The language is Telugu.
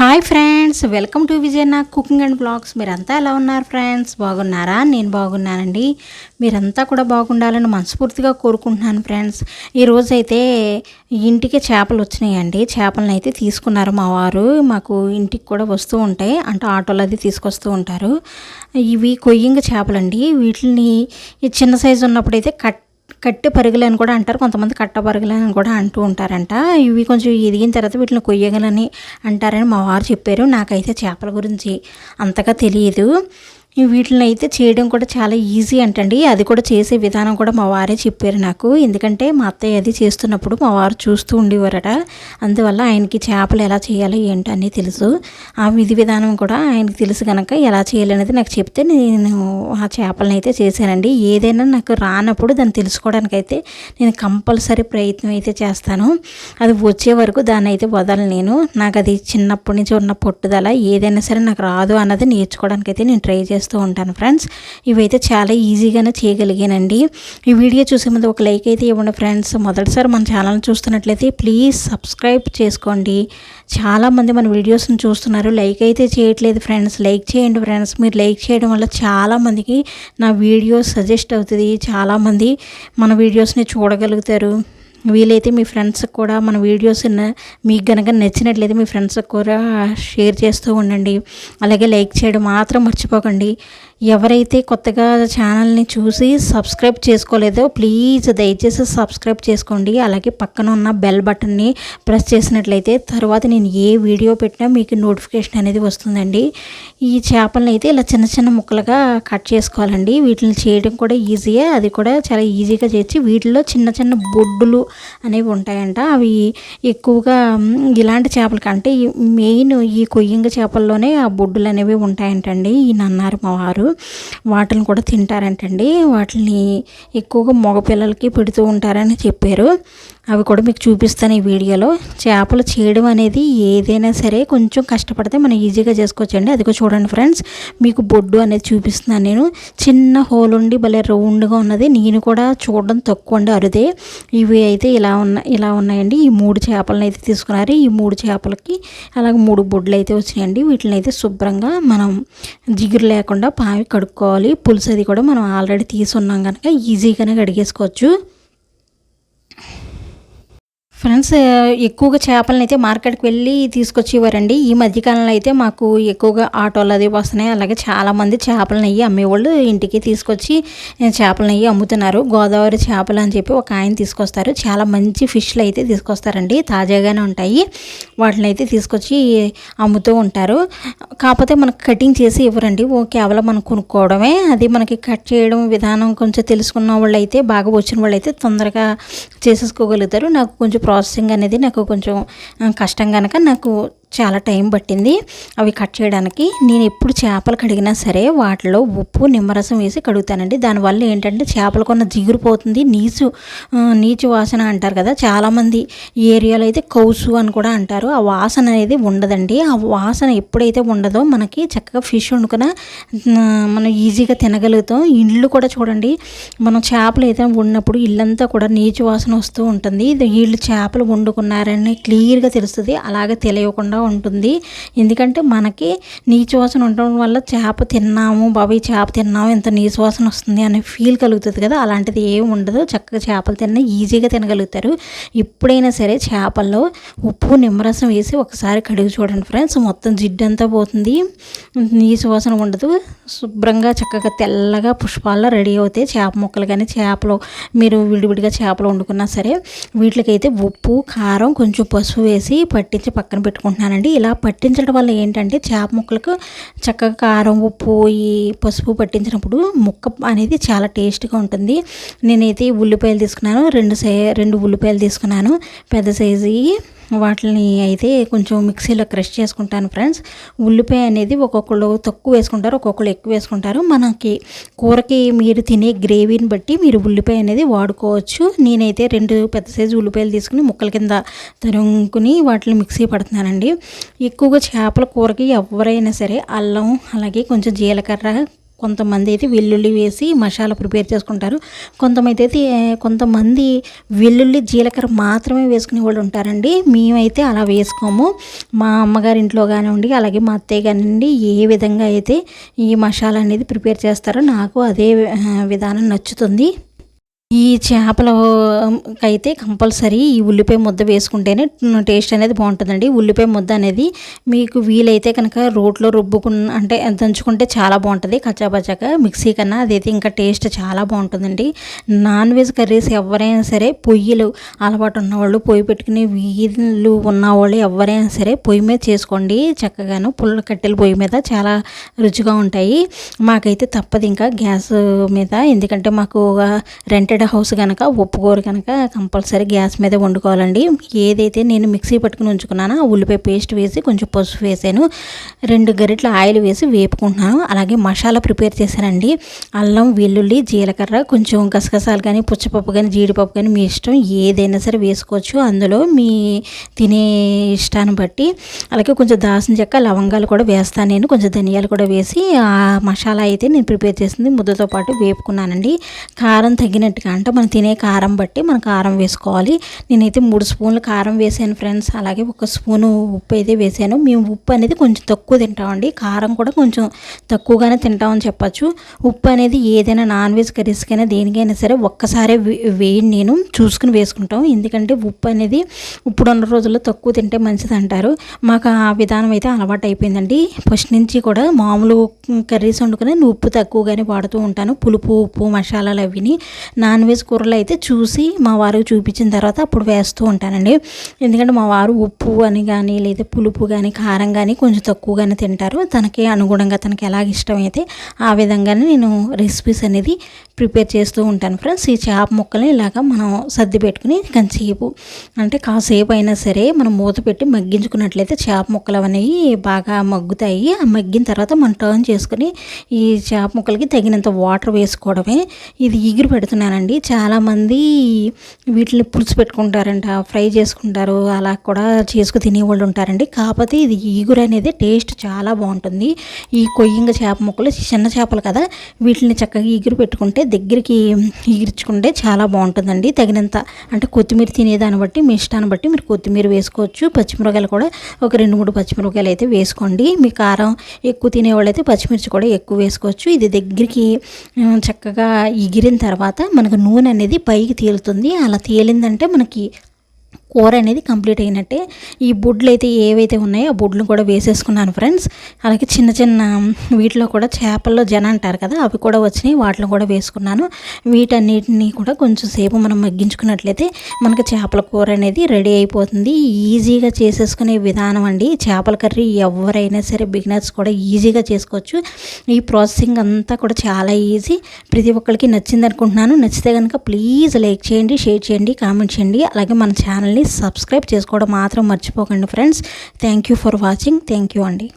Hi friends welcome to Vijayanna cooking and blogs. మీరంతా ఎలా ఉన్నారు ఫ్రెండ్స్? బాగున్నారా? నేను బాగున్నానండి. మీరంతా కూడా బాగుండాలని మనస్ఫూర్తిగా కోరుకుంటున్నాను ఫ్రెండ్స్. ఈరోజు అయితే ఇంటికి చేపలు వచ్చినాయండి. చేపలను అయితే తీసుకున్నారు మా వారు. మాకు ఇంటికి కూడా వస్తూ ఉంటాయి. అంటే ఆటోలో అది తీసుకొస్తూ ఉంటారు. ఇవి కొయ్యింగ చేపలండి. వీటిని చిన్న సైజు ఉన్నప్పుడైతే కట్ కట్టె పరుగులు అని కూడా అంటారు. కొంతమంది కట్ట పరుగులు అని కూడా అంటూ ఉంటారంట. ఇవి కొంచెం ఎదిగిన తర్వాత వీటిని కొయ్యగలని అంటారని మా వారు చెప్పారు. నాకైతే చేపల గురించి అంతగా తెలియదు. వీటిని అయితే చేయడం కూడా చాలా ఈజీ అంటండి. అది కూడా చేసే విధానం కూడా మా వారే చెప్పారు నాకు. ఎందుకంటే మా అత్తయ్య అది చేస్తున్నప్పుడు మా వారు చూస్తూ ఉండేవారట. అందువల్ల ఆయనకి చేపలు ఎలా చేయాలో ఏంటో అని తెలుసు. ఆ విధి విధానం కూడా ఆయనకి తెలుసు కనుక ఎలా చేయాలనేది నాకు చెప్తే నేను ఆ చేపలను అయితే చేశానండి. ఏదైనా నాకు రానప్పుడు దాన్ని తెలుసుకోవడానికి అయితే నేను కంపల్సరీ ప్రయత్నం అయితే చేస్తాను. అది వచ్చే వరకు దాన్ని అయితే వదలను నేను. నాకు అది చిన్నప్పటి నుంచి ఉన్న పట్టుదల ఏదైనా సరే నాకు రాదు అన్నది నేర్చుకోవడానికైతే నేను ట్రై చేస్తాను. చేస్తూ ఉంటాను ఫ్రెండ్స్. ఇవైతే చాలా ఈజీగానే చేయగలిగానండి. ఈ వీడియో చూసే ముందు ఒక లైక్ అయితే ఇవ్వండి ఫ్రెండ్స్. మొదటిసారి మన ఛానల్ చూస్తున్నట్లయితే ప్లీజ్ సబ్స్క్రైబ్ చేసుకోండి. చాలామంది మన వీడియోస్ని చూస్తున్నారు. లైక్ అయితే చేయట్లేదు ఫ్రెండ్స్. లైక్ చేయండి ఫ్రెండ్స్. మీరు లైక్ చేయడం వల్ల చాలామందికి నా వీడియో సజెస్ట్ అవుతుంది. చాలామంది మన వీడియోస్ని చూడగలుగుతారు. వీలైతే మీ ఫ్రెండ్స్కి కూడా మన వీడియోస్ మీకు కనుక నచ్చినట్లయితే మీ ఫ్రెండ్స్కి కూడా షేర్ చేస్తూ ఉండండి. అలాగే లైక్ చేయడం మాత్రం మర్చిపోకండి. ఎవరైతే కొత్తగా ఛానల్ని చూసి సబ్స్క్రైబ్ చేసుకోలేదో ప్లీజ్ దయచేసి సబ్స్క్రైబ్ చేసుకోండి. అలాగే పక్కన ఉన్న బెల్ బటన్ని ప్రెస్ చేసినట్లయితే తర్వాత నేను ఏ వీడియో పెట్టినా మీకు నోటిఫికేషన్ అనేది వస్తుందండి. ఈ చేపలను అయితే ఇలా చిన్న చిన్న ముక్కలుగా కట్ చేసుకోవాలండి. వీటిని చేయడం కూడా ఈజీయే. అది కూడా చాలా ఈజీగా చేసి వీటిలో చిన్న చిన్న బొడ్డులు అనేవి ఉంటాయంట. అవి ఎక్కువగా ఇలాంటి చేపల కంటే మెయిన్ ఈ కొయ్యంగ చేపల్లోనే ఆ బొడ్డులు అనేవి ఉంటాయంటండి. ఈ నన్నారు మా వారు. వాటిని కూడా తింటారంటండి. వాటిని ఎక్కువగా మగపిల్లలకి పెడుతూ ఉంటారని చెప్పారు. అవి కూడా మీకు చూపిస్తాను ఈ వీడియోలో. చేపలు చేయడం అనేది ఏదైనా సరే కొంచెం కష్టపడితే మనం ఈజీగా చేసుకోవచ్చండి. అదిగో చూడండి ఫ్రెండ్స్ మీకు బొడ్డు అనేది చూపిస్తున్నాను నేను. చిన్న హోల్ ఉండి భలే రౌండ్గా ఉన్నది. నేను కూడా చూడడం తక్కువ అండి అరుదే. ఇవి అయితే ఇలా ఉన్న ఇలా ఉన్నాయండి. ఈ మూడు చేపలను అయితే తీసుకున్నారు. ఈ మూడు చేపలకి అలాగే మూడు బొడ్లు అయితే వచ్చినాయండి. వీటిని అయితే శుభ్రంగా మనం జిగురు లేకుండా పావి కడుక్కోవాలి. పులుసు అది కూడా మనం ఆల్రెడీ తీసున్నాం కనుక ఈజీగానే కడిగేసుకోవచ్చు. ఫ్రెండ్స్ ఎక్కువగా చేపలను అయితే మార్కెట్కి వెళ్ళి తీసుకొచ్చేవారండి. ఈ మధ్యకాలంలో అయితే మాకు ఎక్కువగా ఆటోలు అది వస్తున్నాయి. అలాగే చాలామంది చేపలను అయ్యి అమ్మేవాళ్ళు ఇంటికి తీసుకొచ్చి చేపలను అయ్యి అమ్ముతున్నారు. గోదావరి చేపలు అని చెప్పి ఒక ఆయన తీసుకొస్తారు. చాలా మంచి ఫిష్లు అయితే తీసుకొస్తారండి. తాజాగానే ఉంటాయి. వాటిని అయితే తీసుకొచ్చి అమ్ముతూ ఉంటారు. కాకపోతే మనకు కటింగ్ చేసి ఇవ్వరండి. ఓ కేవలం మనం కొనుక్కోవడమే. అది మనకి కట్ చేయడం విధానం కొంచెం తెలుసుకున్న వాళ్ళు అయితే బాగా వచ్చిన వాళ్ళు అయితే తొందరగా చేసేసుకోగలుగుతారు. నాకు కొంచెం ప్రాసెసింగ్ అనేది నాకు కొంచెం కష్టం కనుక నాకు చాలా టైం పట్టింది. అవి కట్ చేయడానికి నేను ఎప్పుడు చేపలు కడిగినా సరే వాటిలో ఉప్పు నిమ్మరసం వేసి కడుగుతానండి. దానివల్ల ఏంటంటే చేపలు కొన్న జిగురుపోతుంది. నీచు నీచు వాసన అంటారు కదా చాలామంది ఏరియాలో అయితే కౌసు అని కూడా అంటారు. ఆ వాసన అనేది ఉండదండి. ఆ వాసన ఎప్పుడైతే ఉండదో మనకి చక్కగా ఫిష్ వండుకున్న మనం ఈజీగా తినగలుగుతాం. ఇల్లు కూడా చూడండి మనం చేపలు అయితే ఉన్నప్పుడు ఇల్లంతా కూడా నీచు వాసన వస్తూ ఉంటుంది. వీళ్ళు చేపలు వండుకున్నారని క్లియర్గా తెలుస్తుంది. అలాగే తెలియకుండా ఉంటుంది. ఎందుకంటే మనకి నీచు వాసన ఉండడం వల్ల చేప తిన్నాము బాబు ఈ చేప తిన్నాము ఇంత నీచు వాసన వస్తుంది అనే ఫీల్ కలుగుతుంది కదా. అలాంటిది ఏమి ఉండదు. చక్కగా చేపలు తిన్నా ఈజీగా తినగలుగుతారు. ఎప్పుడైనా సరే చేపల్లో ఉప్పు నిమ్మరసం వేసి ఒకసారి కడిగి చూడండి ఫ్రెండ్స్. మొత్తం జిడ్డు అంతా పోతుంది. నీచు వాసన ఉండదు. శుభ్రంగా చక్కగా తెల్లగా పుష్పాల్లో రెడీ అవుతాయి చేప ముక్కలు. కానీ చేపలు మీరు విడివిడిగా చేపలు వండుకున్నా సరే వీటికైతే ఉప్పు కారం కొంచెం పసుపు వేసి పట్టించి పక్కన పెట్టుకుంటున్నాను. పెట్టుకుంటున్నానండి ఇలా పట్టించడం వల్ల ఏంటంటే చేప ముక్కలకు చక్కగా కారం ఉప్పు ఈ పసుపు పట్టించినప్పుడు ముక్క అనేది చాలా టేస్ట్గా ఉంటుంది. నేనైతే ఉల్లిపాయలు తీసుకున్నాను. రెండు సై రెండు ఉల్లిపాయలు తీసుకున్నాను. పెద్ద సైజు వాటిని అయితే కొంచెం మిక్సీలో క్రష్ చేసుకుంటాను ఫ్రెండ్స్. ఉల్లిపాయ అనేది ఒక్కొక్కళ్ళు తక్కువ వేసుకుంటారు ఒక్కొక్కళ్ళు ఎక్కువ వేసుకుంటారు. మనకి కూరకి మీరు తినే గ్రేవీని బట్టి మీరు ఉల్లిపాయ అనేది వాడుకోవచ్చు. నేనైతే రెండు పెద్ద సైజు ఉల్లిపాయలు తీసుకుని ముక్కల కింద తరుముకుని వాటిని మిక్సీ పడుతున్నానండి. ఎక్కువగా చేపల కూరకి ఎవరైనా సరే అల్లం అలాగే కొంచెం జీలకర్ర కొంతమంది అయితే వెల్లుల్లి వేసి మసాలా ప్రిపేర్ చేసుకుంటారు. కొంతమంది అయితే కొంతమంది వెల్లుల్లి జీలకర్ర మాత్రమే వేసుకునే వాళ్ళు ఉంటారండి. మేమైతే అలా వేసుకోము. మా అమ్మగారి ఇంట్లో కానివ్వండి అలాగే మా అత్తయ్య కానివ్వండి ఏ విధంగా అయితే ఈ మసాలా అనేది ప్రిపేర్ చేస్తారో నాకు అదే విధానం నచ్చుతుంది. ఈ చేపలకైతే కంపల్సరీ ఈ ఉల్లిపాయ ముద్ద వేసుకుంటేనే టేస్ట్ అనేది బాగుంటుందండి. ఉల్లిపాయ ముద్ద అనేది మీకు వీలైతే కనుక రోట్లో రుబ్బుకున్న అంటే దంచుకుంటే చాలా బాగుంటుంది. కచ్చాపచ్చాక మిక్సీ కన్నా అదైతే ఇంకా టేస్ట్ చాలా బాగుంటుందండి. నాన్ వెజ్ కర్రీస్ ఎవరైనా సరే పొయ్యిలు అలవాటు ఉన్నవాళ్ళు పొయ్యి పెట్టుకుని వీళ్ళు ఉన్నవాళ్ళు ఎవరైనా సరే పొయ్యి మీద చేసుకోండి. చక్కగాను పుల్ల కట్టెల పొయ్యి మీద చాలా రుచిగా ఉంటాయి. మాకైతే తప్పదు ఇంకా గ్యాస్ మీద ఎందుకంటే మాకు రెంటెడ్ రెంటెడ్ హౌస్ కనుక ఒప్పుకోరు కనుక కంపల్సరీ గ్యాస్ మీద వండుకోవాలండి. ఏదైతే నేను మిక్సీ పట్టుకుని ఉంచుకున్నానో ఉల్లిపాయ పేస్ట్ వేసి కొంచెం పసుపు వేసాను. రెండు గరిట్ల ఆయిల్ వేసి వేపుకుంటున్నాను. అలాగే మసాలా ప్రిపేర్ చేశానండి. అల్లం వెల్లుల్లి జీలకర్ర కొంచెం గసగసాలు కానీ పుచ్చపప్పు కానీ జీడిపప్పు కానీ మీ ఇష్టం ఏదైనా సరే వేసుకోవచ్చు. అందులో మీ తినే ఇష్టాన్ని బట్టి అలాగే కొంచెం దాసిన చెక్క లవంగాలు కూడా వేస్తాను నేను. కొంచెం ధనియాలు కూడా వేసి ఆ మసాలా అయితే నేను ప్రిపేర్ చేసింది ముద్దతో పాటు వేపుకున్నానండి. కారం తగినట్టుగా అంటే మనం తినే కారం బట్టి మనం కారం వేసుకోవాలి. నేనైతే మూడు స్పూన్లు కారం వేసాను ఫ్రెండ్స్. అలాగే ఒక స్పూను ఉప్పు అయితే వేసాను. మేము ఉప్పు అనేది కొంచెం తక్కువ తింటామండి. కారం కూడా కొంచెం తక్కువగానే తింటామని చెప్పచ్చు. ఉప్పు అనేది ఏదైనా నాన్ వెజ్ కర్రీస్కైనా దేనికైనా సరే ఒక్కసారే వేయండి నేను. చూసుకుని వేసుకుంటాం. ఎందుకంటే ఉప్పు అనేది ఇప్పుడున్న రోజుల్లో తక్కువ తింటే మంచిది అంటారు. మాకు ఆ విధానం అయితే అలవాటు అయిపోయిందండి. ఫస్ట్ నుంచి కూడా మామూలు కర్రీస్ వండుకుని ఉప్పు తక్కువగానే వాడుతూ ఉంటాను. పులుపు ఉప్పు మసాలాలు అవిని. నాన్ నాన్ వెజ్ కూరలు అయితే చూసి మా వారికి చూపించిన తర్వాత అప్పుడు వేస్తూ ఉంటానండి. ఎందుకంటే మా వారు ఉప్పు అని కానీ లేదా పులుపు కానీ కారం కానీ కొంచెం తక్కువగానే తింటారు. తనకి అనుగుణంగా తనకి ఎలాగ ఇష్టమైతే ఆ విధంగానే నేను రెసిపీస్ అనేది ప్రిపేర్ చేస్తూ ఉంటాను ఫ్రెండ్స్. ఈ చేప ముక్కల్ని ఇలాగ మనం సర్ది పెట్టుకుని కొంచెంసేపు అంటే కాసేపు అయినా సరే మనం మూత పెట్టి మగ్గించుకున్నట్లయితే చేప ముక్కలు అనేవి బాగా మగ్గుతాయి. ఆ మగ్గిన తర్వాత మనం టర్న్ చేసుకుని ఈ చేప ముక్కలకి తగినంత వాటర్ వేసుకోవడమే ఇది ఎగిరి పెడుతున్నానండి. అండి. చాలామంది వీటిని పులుసు పెట్టుకుంటారంట ఫ్రై చేసుకుంటారు అలా కూడా చేసుకు తినేవాళ్ళు ఉంటారండి. కాకపోతే ఇది ఈగురు అనేది టేస్ట్ చాలా బాగుంటుంది. ఈ కొయ్యింగ చేప ముక్కలు చిన్న చేపలు కదా వీటిని చక్కగా ఈగురు పెట్టుకుంటే దగ్గరికి ఈగిర్చుకుంటే చాలా బాగుంటుందండి. తగినంత అంటే కొత్తిమీర తినేదాన్ని బట్టి మీ ఇష్టాన్ని బట్టి మీరు కొత్తిమీర వేసుకోవచ్చు. పచ్చిమిరకాయలు కూడా ఒక రెండు మూడు పచ్చిమిరకాయలు అయితే వేసుకోండి. మీ కారం ఎక్కువ తినేవాళ్ళు అయితే పచ్చిమిర్చి కూడా ఎక్కువ వేసుకోవచ్చు. ఇది దగ్గరికి చక్కగా ఎగిరిన తర్వాత మనకు నూనె అనేది పైకి తేలుతుంది. అలా తేలిందంటే మనకి కూర అనేది కంప్లీట్ అయినట్టే. ఈ బుడ్లు అయితే ఏవైతే ఉన్నాయో ఆ బుడ్లు కూడా వేసేసుకున్నాను ఫ్రెండ్స్. అలాగే చిన్న చిన్న వీటిలో కూడా చేపల్లో జన అంటారు కదా అవి కూడా వచ్చినాయి. వాటిలో కూడా వేసుకున్నాను. వీటన్నిటిని కూడా కొంచెం సేపు మనం మగ్గించుకున్నట్లయితే మనకి చేపల కూర అనేది రెడీ అయిపోతుంది. ఈజీగా చేసేసుకునే విధానం అండి. చేపల కర్రీ ఎవరైనా సరే బిగినర్స్ కూడా ఈజీగా చేసుకోవచ్చు. ఈ ప్రాసెసింగ్ అంతా కూడా చాలా ఈజీ. ప్రతి ఒక్కరికి నచ్చింది అనుకుంటున్నాను నచ్చితే కనుక ప్లీజ్ లైక్ చేయండి షేర్ చేయండి కామెంట్ చేయండి. అలాగే మన ఛానల్ని సబ్స్క్రైబ్ చేసుకోవడం మాత్రం మర్చిపోకండి friends. Thank you for watching thank you అండి.